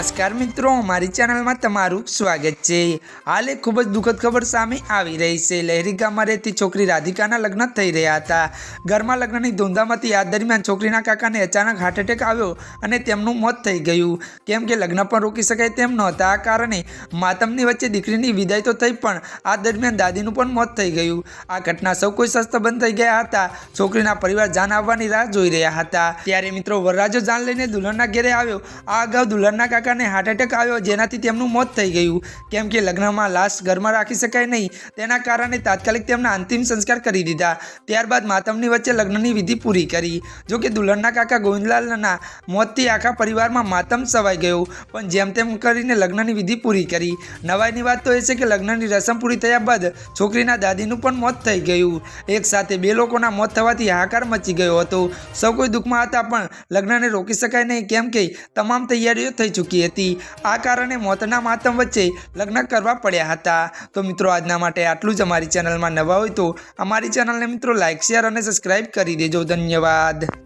નમસ્કાર મિત્રો, મારી ચેનલમાં તમારું સ્વાગત છે. હાલ એક ખૂબ જ દુઃખદ ખબર સામે આવી રહી છે. લહેરી ગામમાં રહેતી છોકરી રાધિકાના લગ્ન થઈ રહ્યા હતા. ઘરમાં લગ્નની ધૂમધામથી આ દરમિયાન છોકરીના કાકાને અચાનક હાર્ટ એટેક આવ્યો અને તેમનું મોત થઈ ગયું. કેમ કે લગ્ન પણ રોકી શકાય તેમ નહોતા. આ કારણે માતમની વચ્ચે દીકરીની વિદાય તો થઈ પણ આ દરમિયાન દાદીનું પણ મોત થઈ ગયું. આ ઘટના સૌ કોઈ સસ્ત બંધ થઈ ગયા હતા. છોકરીના પરિવાર જાન આવવાની રાહ જોઈ રહ્યા હતા. ત્યારે મિત્રો વરરાજો જાન લઈને દુલ્હનના ઘેરે આવ્યો. આ અગાઉ દુલ્હનના કાકાને હાર્ટ એટેક આવ્યો, જેનાથી તેમનું મોત થઈ ગયું. કેમ કે લગ્નમાં લાશ ઘરમાં રાખી શકાય નહીં, તેના કારણે તાત્કાલિક તેમના અંતિમ સંસ્કાર કરી દીધા. ત્યારબાદ માતમની વચ્ચે લગ્નની વિધિ પૂરી કરી. જો કે દુલ્હનના કાકા ગોવિંદલાલના મોતથી આખા પરિવારમાં માતમ સવાઈ ગયો, પણ જેમ તેમ કરીને લગ્નની વિધિ પૂરી કરી. નવાઈની વાત તો એ છે કે લગ્નની રસમ પૂરી થયા બાદ છોકરીના દાદીનું પણ મોત થઈ ગયું. એક સાથે બે લોકોના મોત થવાથી હાહાકાર મચી ગયો હતો. સૌ કોઈ દુઃખમાં હતા પણ લગ્નને રોકી શકાય નહીં, કેમ કે તમામ તૈયારીઓ થઈ ચૂકી હતી. આ કારણે મોતના માતમ વચ્ચે લગ્ન કરવા પડ્યા હતા. તો મિત્રો, આજના માટે આટલું જ અમારી ચેનલમાં નવા હોય તો અમારી ચેનલને મિત્રો લાઇક શેર અને સબસ્ક્રાઈબ કરી દેજો. ધન્યવાદ.